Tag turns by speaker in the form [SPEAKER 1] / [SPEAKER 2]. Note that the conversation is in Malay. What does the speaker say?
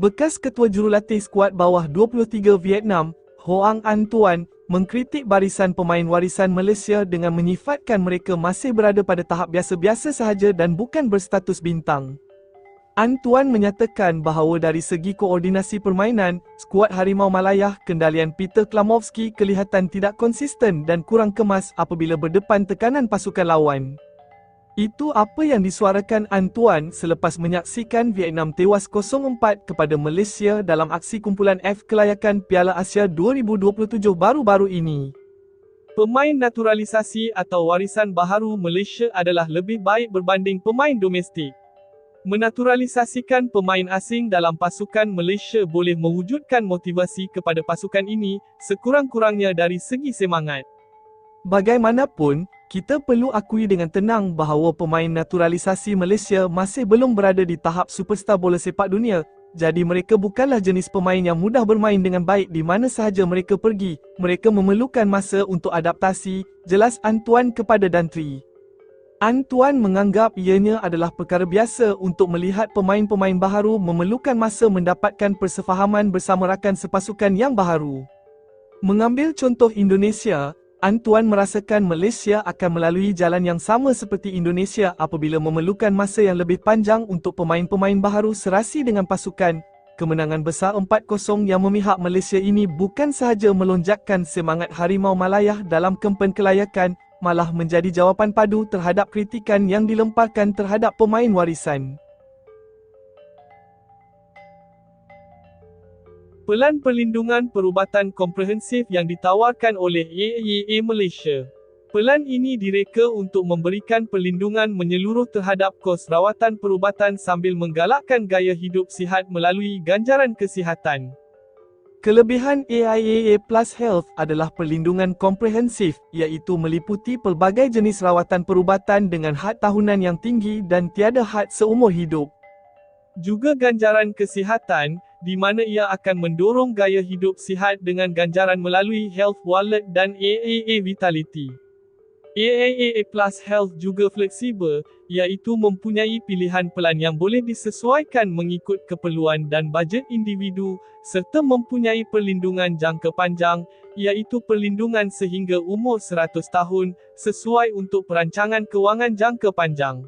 [SPEAKER 1] Bekas Ketua Jurulatih Skuad Bawah 23 Vietnam, Hoang An Tuan, mengkritik barisan pemain warisan Malaysia dengan menyifatkan mereka masih berada pada tahap biasa-biasa sahaja dan bukan berstatus bintang. An Tuan menyatakan bahawa dari segi koordinasi permainan, skuad Harimau Malayah kendalian Peter Klamovski kelihatan tidak konsisten dan kurang kemas apabila berdepan tekanan pasukan lawan. Itu apa yang disuarakan Antuan selepas menyaksikan Vietnam tewas 0-4 kepada Malaysia dalam aksi kumpulan F kelayakan Piala Asia 2027 baru-baru ini. Pemain naturalisasi atau warisan baharu Malaysia adalah lebih baik berbanding pemain domestik. Menaturalisasikan pemain asing dalam pasukan Malaysia boleh mewujudkan motivasi kepada pasukan ini, sekurang-kurangnya dari segi semangat. Bagaimanapun, kita perlu akui dengan tenang bahawa pemain naturalisasi Malaysia masih belum berada di tahap superstar bola sepak dunia. Jadi mereka bukanlah jenis pemain yang mudah bermain dengan baik di mana sahaja mereka pergi. Mereka memerlukan masa untuk adaptasi, jelas Antuan kepada Dantri. Antuan menganggap ianya adalah perkara biasa untuk melihat pemain-pemain baharu memerlukan masa mendapatkan persefahaman bersama rakan sepasukan yang baharu. Mengambil contoh Indonesia, Antuan merasakan Malaysia akan melalui jalan yang sama seperti Indonesia apabila memerlukan masa yang lebih panjang untuk pemain-pemain baharu serasi dengan pasukan. Kemenangan besar 4-0 yang memihak Malaysia ini bukan sahaja melonjakkan semangat Harimau Malayah dalam kempen kelayakan, malah menjadi jawapan padu terhadap kritikan yang dilemparkan terhadap pemain warisan. Pelan Perlindungan Perubatan Komprehensif yang ditawarkan oleh AIA Malaysia. Pelan ini direka untuk memberikan perlindungan menyeluruh terhadap kos rawatan perubatan sambil menggalakkan gaya hidup sihat melalui ganjaran kesihatan. Kelebihan AIA Plus Health adalah perlindungan komprehensif, iaitu meliputi pelbagai jenis rawatan perubatan dengan had tahunan yang tinggi dan tiada had seumur hidup. Juga ganjaran kesihatan, di mana ia akan mendorong gaya hidup sihat dengan ganjaran melalui Health Wallet dan AAA Vitality. AAA Plus Health juga fleksibel, iaitu mempunyai pilihan pelan yang boleh disesuaikan mengikut keperluan dan bajet individu, serta mempunyai perlindungan jangka panjang, iaitu perlindungan sehingga umur 100 tahun, sesuai untuk perancangan kewangan jangka panjang.